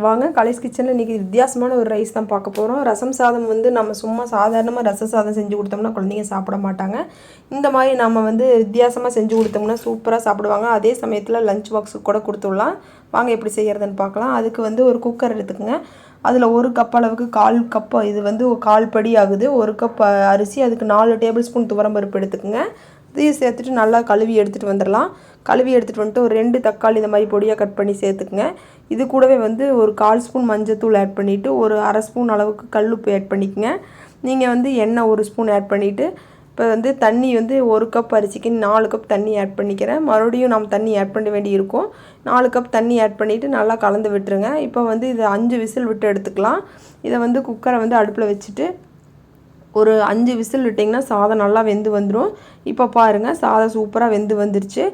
வாங்க காலேஜ் கிச்சனில் இன்றைக்கி வித்தியாசமான ஒரு ரைஸ் தான் பார்க்க போகிறோம் ரசம் சாதம் வந்து நம்ம சும்மா சாதாரணமாக ரச சாதம் செஞ்சு கொடுத்தோம்னா குழந்தைங்க சாப்பிட மாட்டாங்க. இந்த மாதிரி நம்ம வந்து வித்தியாசமாக செஞ்சு கொடுத்தோம்னா சூப்பராக சாப்பிடுவாங்க. அதே சமயத்தில் லஞ்ச் பாக்ஸுக்கு கூட கொடுத்துடலாம். வாங்க எப்படி செய்கிறதுன்னு பார்க்கலாம். அதுக்கு வந்து ஒரு குக்கர் எடுத்துக்கோங்க. அதில் ஒரு கப் அளவுக்கு கால் கப்பு இது வந்து கால் படி ஆகுது. ஒரு கப் அரிசி அதுக்கு நாலு டேபிள் ஸ்பூன் துவரம்பருப்பு எடுத்துக்கோங்க. இதையும் சேர்த்துட்டு நல்லா கழுவி எடுத்துகிட்டு வந்துடலாம். கழுவி எடுத்துகிட்டு வந்துட்டு ஒரு ரெண்டு தக்காளி இந்த மாதிரி பொடியாக கட் பண்ணி சேர்த்துக்குங்க. இது கூடவே வந்து ஒரு கால் ஸ்பூன் மஞ்சத்தூள் ஆட் பண்ணிவிட்டு ஒரு அரை ஸ்பூன் அளவுக்கு கல்லுப்பு ஆட் பண்ணிக்கங்க. நீங்கள் வந்து எண்ணெய் ஒரு ஸ்பூன் ஆட் பண்ணிவிட்டு இப்போ வந்து தண்ணி வந்து ஒரு கப் அரிசிக்கு நாலு கப் தண்ணி ஆட் பண்ணிக்கிறேன். மறுபடியும் நம்ம தண்ணி ஆட் பண்ண வேண்டி இருக்கும். நாலு கப் தண்ணி ஆட் பண்ணிவிட்டு நல்லா கலந்து விட்டுருங்க. இப்போ வந்து இதை அஞ்சு விசில் விட்டு எடுத்துக்கலாம். இதை வந்து குக்கரை வந்து அடுப்பில் வச்சுட்டு ஒரு அஞ்சு விசில் விட்டிங்கன்னா சாதம் நல்லா வெந்து வந்துடும் இப்போ பாருங்கள் சாதம் சூப்பராக வெந்து வந்துருச்சு.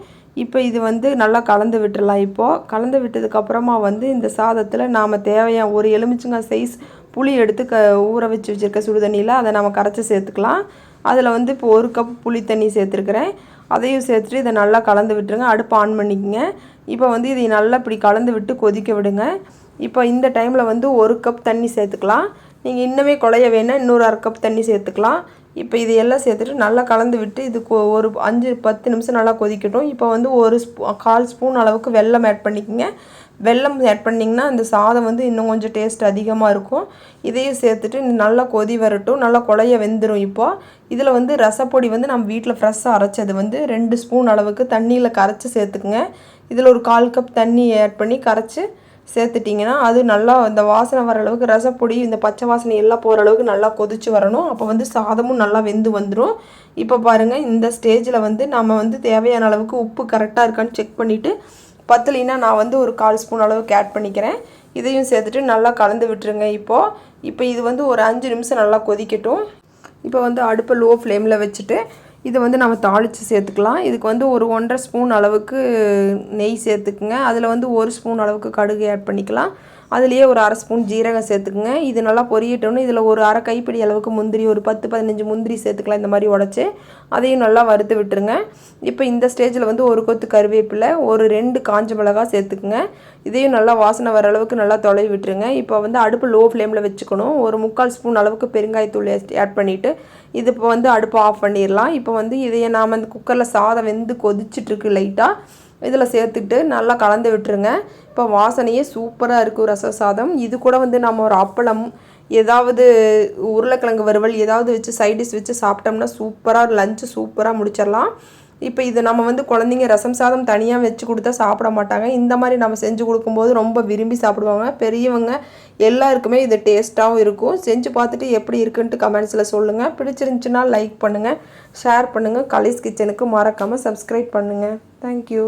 இப்போ இது வந்து நல்லா கலந்து விட்டுடலாம் இப்போது கலந்து விட்டதுக்கப்புறமா வந்து இந்த சாதத்தில் நாம் தேவையான ஒரு எலுமிச்சங்காய் சைஸ் புளி எடுத்து க ஊற வச்சு வச்சுருக்க சுடுதண்ணியில் அதை நம்ம கரைச்சி சேர்த்துக்கலாம். அதில் வந்து இப்போ ஒரு கப் புளி தண்ணி சேர்த்துருக்குறேன். அதையும் சேர்த்துட்டு இதை நல்லா கலந்து விட்டுருங்க. அடுப்பு ஆன் பண்ணிக்கோங்க. இப்போ வந்து இதை நல்லா இப்படி கலந்து விட்டு கொதிக்க விடுங்க. இப்போ இந்த டைமில் வந்து ஒரு கப் தண்ணி சேர்த்துக்கலாம். நீங்கள் இன்னுமே குழைய வேணால் இன்னொரு அரை கப் தண்ணி சேர்த்துக்கலாம். இப்போ இது எல்லாம் சேர்த்துட்டு நல்லா கலந்து விட்டு இது ஒரு அஞ்சு பத்து நிமிஷம் நல்லா கொதிக்கட்டும். இப்போ வந்து ஒரு ஸ்பூ கால் ஸ்பூன் அளவுக்கு வெல்லம் ஆட் பண்ணிக்கோங்க. வெல்லம் ஆட் பண்ணிங்கன்னா அந்த சாதம் வந்து இன்னும் கொஞ்சம் டேஸ்ட் அதிகமாக இருக்கும். இதையும் சேர்த்துட்டு நல்லா கொதி வரட்டும். நல்லா குழைய வெந்துடும் இப்போது இதில் வந்து ரசப்பொடி வந்து நம்ம வீட்டில் ஃப்ரெஷ்ஷாக அரைச்சது வந்து ரெண்டு ஸ்பூன் அளவுக்கு தண்ணியில் கரைச்சி சேர்த்துக்குங்க. இதில் ஒரு கால் கப் தண்ணி ஆட் பண்ணி கரைச்சி சேர்த்துட்டிங்கன்னா அது நல்லா இந்த வாசனை வர அளவுக்கு ரசப்பொடி இந்த பச்சை வாசனை எல்லாம் போகிற அளவுக்கு நல்லா கொதிச்சு வரணும். அப்போ வந்து சாதமும் நல்லா வெந்து வந்துடும் இப்போ பாருங்கள் இந்த ஸ்டேஜில் வந்து நம்ம வந்து தேவையான அளவுக்கு உப்பு கரெக்டாக இருக்கான்னு செக் பண்ணிவிட்டு பத்தலைன்னா நான் வந்து ஒரு கால் ஸ்பூன் அளவுக்கு ஆட் பண்ணிக்கிறேன். இதையும் சேர்த்துட்டு நல்லா கலந்து விட்டுருங்க இப்போது இப்போ இது வந்து ஒரு அஞ்சு நிமிஷம் நல்லா கொதிக்கட்டும். இப்போ வந்து அடுப்பை லோ ஃப்ளேமில் வச்சுட்டு இதை வந்து நம்ம தாளித்து சேர்த்துக்கலாம். இதுக்கு வந்து ஒரு ஒன்றரை ஸ்பூன் அளவுக்கு நெய் சேர்த்துக்குங்க. அதில் வந்து ஒரு ஸ்பூன் அளவுக்கு கடுகு ஆட் பண்ணிக்கலாம். அதுலேயே ஒரு அரை ஸ்பூன் ஜீரகம் சேர்த்துக்குங்க. இது நல்லா பொரியட்டோன்னு இதில் ஒரு அரை கைப்பிடி அளவுக்கு முந்திரி ஒரு பத்து பதினஞ்சு முந்திரி சேர்த்துக்கலாம் இந்த மாதிரி உடச்சி. அதையும் நல்லா வறுத்து விட்டுருங்க. இப்போ இந்த ஸ்டேஜில் வந்து ஒரு கொத்து கருவேப்பிலை ஒரு ரெண்டு காஞ்ச மிளகா சேர்த்துக்குங்க. இதையும் நல்லா வாசனை வர அளவுக்கு நல்லா தொலைவி விட்டுருங்க. இப்போ வந்து அடுப்பு லோ ஃப்ளேமில் வச்சுக்கணும். ஒரு முக்கால் ஸ்பூன் அளவுக்கு பெருங்காயத்தூள் ஆட் பண்ணிவிட்டு இது இப்போ வந்து அடுப்பு ஆஃப் பண்ணிடலாம் இப்போ வந்து இதையை நாம் அந்த குக்கரில் சாதம் வெந்து கொதிச்சிட்ருக்கு லைட்டாக இதில் சேர்த்துக்கிட்டு நல்லா கலந்து விட்டுருங்க. இப்போ வாசனையே சூப்பராக இருக்கும் ரச சாதம். இது கூட வந்து நம்ம ஒரு அப்பளம் ஏதாவது உருளைக்கிழங்கு வறுவல் ஏதாவது வச்சு சைடிஷ் வச்சு சாப்பிட்டோம்னா சூப்பராக லஞ்சு சூப்பராக முடிச்சிடலாம். இப்போ இது நம்ம வந்து குழந்தைங்க ரசம் சாதம் தனியாக வச்சு கொடுத்தா சாப்பிட மாட்டாங்க. இந்த மாதிரி நம்ம செஞ்சு கொடுக்கும்போது ரொம்ப விரும்பி சாப்பிடுவாங்க. பெரியவங்க எல்லாருக்குமே இது டேஸ்ட்டாகவும் இருக்கும். செஞ்சு பார்த்துட்டு எப்படி இருக்குன்ட்டு கமெண்ட்ஸில் சொல்லுங்கள் பிடிச்சிருந்துச்சுன்னா லைக் பண்ணுங்கள் ஷேர் பண்ணுங்கள் கலீஸ் கிச்சனுக்கு மறக்காமல் சப்ஸ்கிரைப் பண்ணுங்கள் தேங்க்யூ